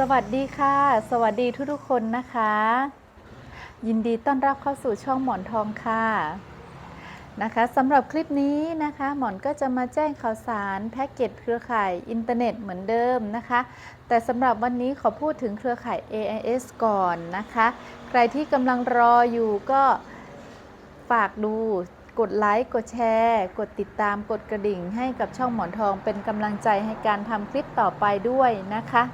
สวัสดีค่ะ สวัสดีทุกๆคนนะคะ ยินดีต้อนรับเข้าสู่ช่องหมอนทองค่ะนะคะสำหรับคลิปนี้นะคะหมอนก็จะมาแจ้งข่าวสารแพ็กเกจเครือข่ายอินเทอร์เน็ตเหมือนเดิมนะคะ แต่สำหรับวันนี้ขอพูดถึงเครือข่าย AIS ก่อนนะคะ ใครที่กำลังรออยู่ก็ฝากดูกดไลค์กดแชร์ กดติดตามกดกระดิ่งให้กับช่องหมอนทองเป็นกำลังใจให้การทำคลิปต่อไปด้วยนะคะ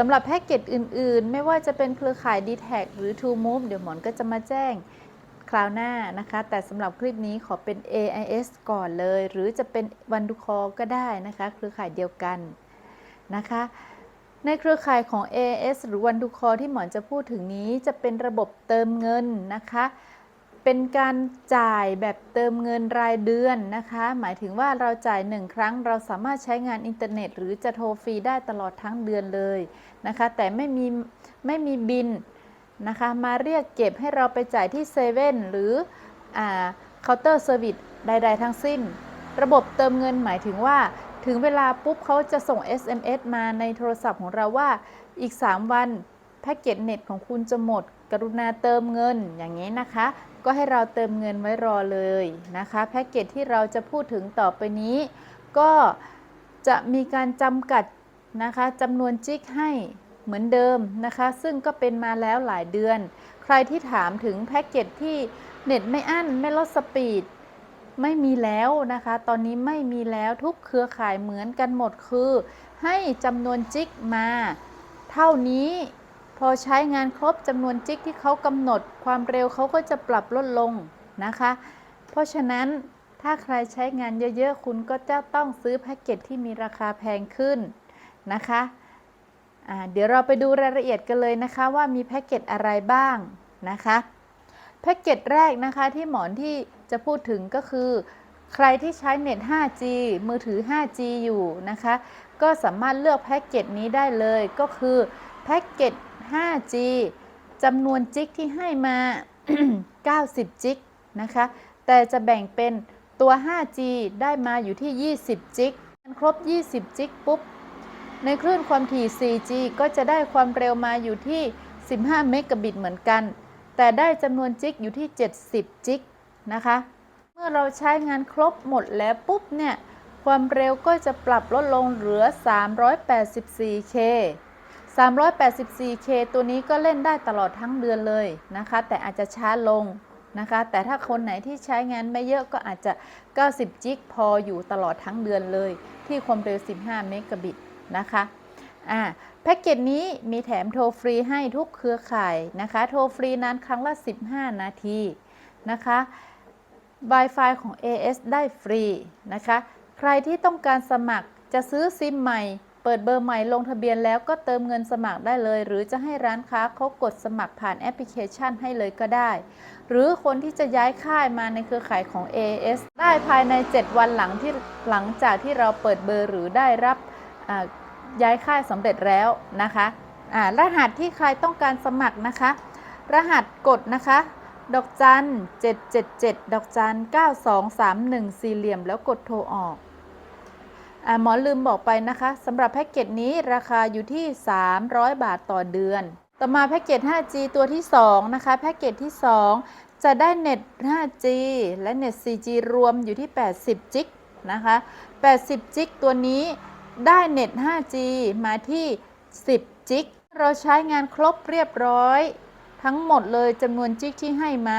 สำหรับแพ็กเกจอื่นๆ ไม่ว่าจะเป็นเครือข่าย d t แทหรือ True Move เดี๋ยวหมอนก็จะมาแจ้งคราวหน้านะคะ แต่สำหรับคลิปนี้ขอเป็น AIS ก่อนเลย หรือจะเป็นวันดูคอก็ได้นะคะ เครือข่ายเดียวกันนะคะ ในเครือข่ายของ AIS หรือวันดูคอที่หมอนจะพูดถึงนี้จะเป็นระบบเติมเงินนะคะ เป็นการจ่ายแบบเติมเงินรายเดือนนะคะ หมายถึงว่าเราจ่ายหนึ่งครั้ง เราสามารถใช้งานอินเทอร์เน็ต หรือจะโทรฟรีได้ตลอดทั้งเดือนเลยนะคะ แต่ไม่มีไม่มีบินนะคะ มาเรียกเก็บให้เราไปจ่ายที่เซเว่นหรือเคาน์เตอร์เซอร์วิสใด ๆ ทั้งสิ้น ระบบเติมเงินหมายถึงว่าถึงเวลาปุ๊บเขาจะส่ง SMS มาในโทรศัพท์ของเราว่าอีก 3 วัน แพ็กเกจเน็ตของคุณจะหมด กรุณาเติมเงินอย่างนี้นะคะ ก็ให้เราเติมเงินไว้รอเลยนะคะแพ็กเกจที่เราจะพูดถึงต่อไปนี้ ก็จะมีการจำกัดนะคะจำนวนจิกให้เหมือนเดิมนะคะ ซึ่งก็เป็นมาแล้วหลายเดือน ใครที่ถามถึงแพ็กเกจที่เน็ตไม่อั้นไม่ลดสปีดไม่มีแล้วนะคะ ตอนนี้ไม่มีแล้วทุกเครือข่ายเหมือนกันหมดคือ ให้จำนวนจิกมา เท่านี้ พอใช้งานครบจำนวนจิกที่เขากำหนด ความเร็วเขาก็จะปรับลดลงนะคะ เพราะฉะนั้นถ้าใครใช้งานเยอะๆ คุณก็จะต้องซื้อแพ็กเกจที่มีราคาแพงขึ้นนะคะเดี๋ยวเราไปดูรายละเอียดกันเลยนะคะว่ามีแพ็กเกจอะไรบ้างนะคะแพ็กเกจแรกนะคะที่หมอนที่จะพูดถึงก็คือ ใครที่ใช้เน็ต 5G มือถือ 5G อยู่นะคะ ก็สามารถเลือกแพ็กเกจนี้ได้เลยก็คือแพ็กเกจ 5G จำนวนจิกที่ให้มา 90 จิกนะคะ แต่จะแบ่งเป็นตัว 5G ได้มาอยู่ที่ 20 จิกครบ 20 จิกปุ๊บ ในคลื่นความถี่ 4G ก็จะได้ความเร็วมาอยู่ที่ 15 เมกะบิตเหมือนกัน แต่ได้จำนวนจิกอยู่ที่ 70 จิกนะคะ เมื่อเราใช้งานครบหมดแล้วปุ๊บเนี่ย ความเร็วก็จะปรับลดลงเหลือ 384K 384K ตัวนี้ก็เล่นได้ตลอดทั้งเดือนเลยนะคะ แต่อาจจะช้าลงนะคะ แต่ถ้าคนไหนที่ใช้งานไม่เยอะก็อาจจะ 90 จิกพออยู่ตลอดทั้งเดือนเลย ที่ความเร็ว 15 เมกะบิตนะคะอ่าแพ็กเกจนี้มีแถมโทรฟรีให้ทุกเครือข่ายนะคะ โทรฟรีนั้นครั้งละ 15 นาทีนะคะ Wi-Fi ของ AS ได้ฟรีนะคะ ใครที่ต้องการสมัครจะซื้อซิมใหม่ เปิดเบอร์ใหม่ลงทะเบียนแล้วก็เติมเงินสมัครได้เลย หรือจะให้ร้านค้าเขากดสมัครผ่านแอปพลิเคชันให้เลยก็ได้ หรือคนที่จะย้ายค่ายมาในเครือข่ายของ AS ได้ภายใน 7 วันหลังที่หลังจากที่เราเปิดเบอร์หรือได้รับย้ายค่ายสำเร็จแล้วนะคะรหัสที่ใครต้องการสมัครนะคะ รหัสกดนะคะดอกจัน 777 ดอกจัน 9231 สี่เหลี่ยมแล้วกดโทรออก หมอลืมบอกไปนะคะสำหรับแพ็กเกจนี้ราคาอยู่ที่ 300 บาทต่อเดือน ต่อมาแพ็กเกจ 5G ตัวที่ 2 นะคะ แพ็กเกจที่ 2 จะได้เน็ต 5G และเน็ต 4G รวมอยู่ที่ 80 จิกนะคะ 80 จิกตัวนี้ได้เน็ต 5G มาที่ 10 จิก เราใช้งานครบเรียบร้อย ทั้งหมดเลยจำนวนจิกที่ให้มา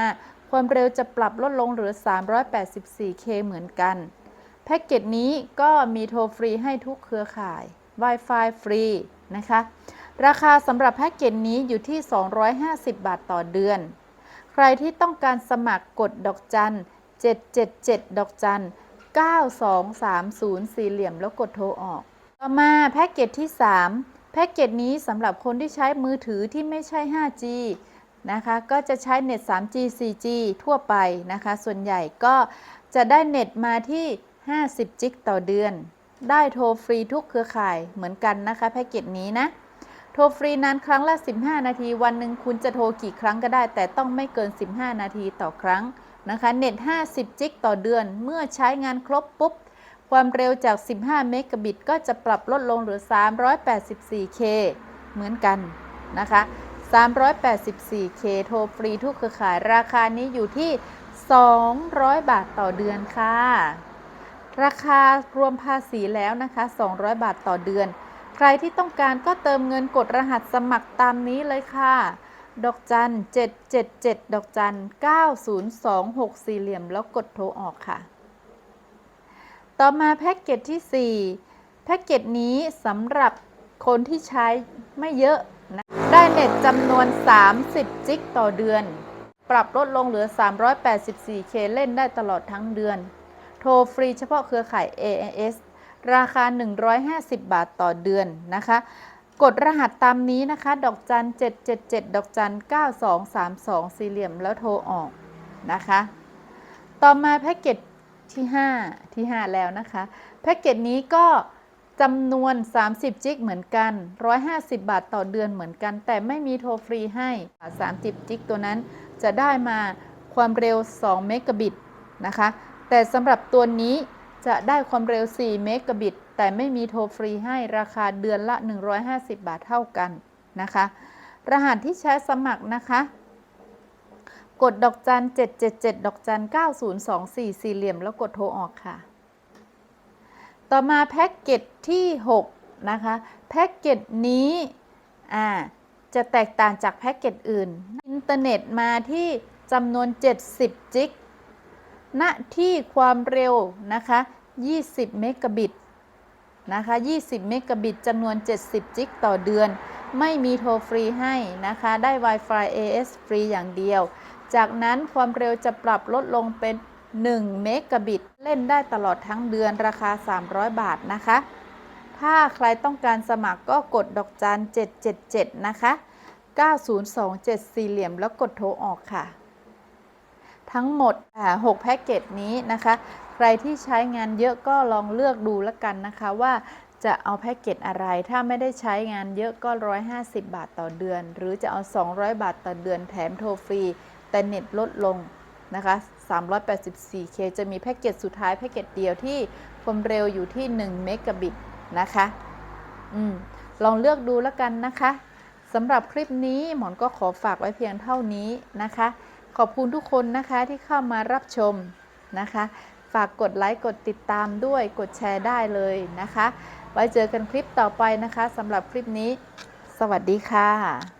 ความเร็วจะปรับลดลงเหลือ 384K เหมือนกัน พ็กเกจนี้ก็มีโทรฟรีให้ทุกเครือข่าย Wi-Fi ฟรีนะคะ ราคาสำหรับแพ็กเกจนี้อยู่ที่ 250 บาทต่อเดือน ใครที่ต้องการสมัครกดดอกจัน 777 ดอกจัน 9230 สี่เหลี่ยมแล้วกดโทรออก ต่อมาแพ็กเกจที่ 3 แพ็กเกจนี้สำหรับคนที่ใช้มือถือที่ไม่ใช่ 5G นะคะ ก็จะใช้เน็ต 3G 4G ทั่วไปนะคะ ส่วนใหญ่ก็จะได้เน็ตมาที่ 50 จิกต่อเดือน ได้โทรฟรีทุกเครือข่ายเหมือนกันนะคะแพ็กเกจนี้นะ โทรฟรีนั้นครั้งละ 15 นาที วันหนึ่งคุณจะโทรกี่ครั้งก็ได้ แต่ต้องไม่เกิน 15 นาทีต่อครั้งนะคะเน็ต 50 จิกต่อเดือน เมื่อใช้งานครบปุ๊บ ความเร็วจาก 15 เมกะบิตก็จะปรับลดลงเหลือ 384K เหมือนกันนะคะ 384K โทรฟรีทุกเครือข่าย ราคานี้อยู่ที่ 200 บาทต่อเดือนค่ะ ราคารวมภาษีแล้วนะคะ 200 บาทต่อเดือน ใครที่ต้องการก็เติมเงินกดรหัสสมัครตามนี้เลยค่ะ ดอกจัน 777 ดอกจัน 9026 สี่เหลี่ยม แล้วกดโทรออกค่ะ ต่อมาแพ็กเกจที่ 4 แพ็กเกจนี้สำหรับคนที่ใช้ไม่เยอะนะได้เน็ตจำนวน 30 จิกต่อเดือน ปรับลดลงเหลือ 384K เล่นได้ตลอดทั้งเดือน โทรฟรีเฉพาะเครือข่าย AIS ราคา 150 บาทต่อเดือนนะคะ กดรหัสตามนี้นะคะ ดอกจัน 777 ดอกจัน 9232 สี่เหลี่ยมแล้วโทรออกนะคะ ต่อมาแพ็กเกจที่ 5 ที่ 5 แล้วนะคะ แพ็กเกจนี้ก็จำนวน 30 จิกเหมือนกัน 150 บาทต่อเดือนเหมือนกัน แต่ไม่มีโทรฟรีให้ 30 จิกตัวนั้นจะได้มาความเร็ว 2 เมกะบิตนะคะ แต่สำหรับตัวนี้จะได้ความเร็ว 4 เมกะบิต แต่ไม่มีโทรฟรีให้ราคาเดือนละ 150 บาทเท่ากันนะคะ รหัสที่ใช้สมัครนะคะ กดดอกจัน 777 ดอกจัน 9024 สี่เหลี่ยม แล้วกดโทรออกค่ะ ต่อมาแพ็กเกจที่ 6 นะคะ แพ็กเกจนี้อ่าจะแตกต่างจากแพ็กเกจอื่น อินเทอร์เน็ตมาที่จำนวน 70 จิก ณที่ความเร็วนะคะ 20 เมกะบิตนะคะ 20 เมกะบิตจำนวน 70 จิกต่อเดือน ไม่มีโทรฟรีให้นะคะ ได้ Wi-Fi AS ฟรีอย่างเดียว จากนั้นความเร็วจะปรับลดลงเป็น 1 เมกะบิต เล่นได้ตลอดทั้งเดือนราคา 300 บาทนะคะ ถ้าใครต้องการสมัครก็กดดอกจัน 777 นะคะ 9027สี่เหลี่ยมแล้วกดโทรออกค่ะ ทั้งหมด6แพ็กเกจนี้นะคะ ใครที่ใช้งานเยอะก็ลองเลือกดูแล้วกันนะคะว่าจะเอาแพ็กเกจอะไร ถ้าไม่ได้ใช้งานเยอะก็ 150 บาทต่อเดือน หรือจะเอา 200 บาทต่อเดือนแถมโทรฟรี แต่เน็ตลดลงนะคะ 384K จะมีแพ็กเกจสุดท้ายแพ็กเกจเดียวที่ความเร็วอยู่ที่1เมกะบิตนะคะอืมลองเลือกดูแล้วกันนะคะสำหรับคลิปนี้หมอนก็ขอฝากไว้เพียงเท่านี้นะคะ ขอบคุณทุกคนนะคะที่เข้ามารับชมนะคะ ฝากกดไลค์กดติดตามด้วยกดแชร์ได้เลยนะคะ ไว้เจอกันคลิปต่อไปนะคะสำหรับคลิปนี้ สวัสดีค่ะ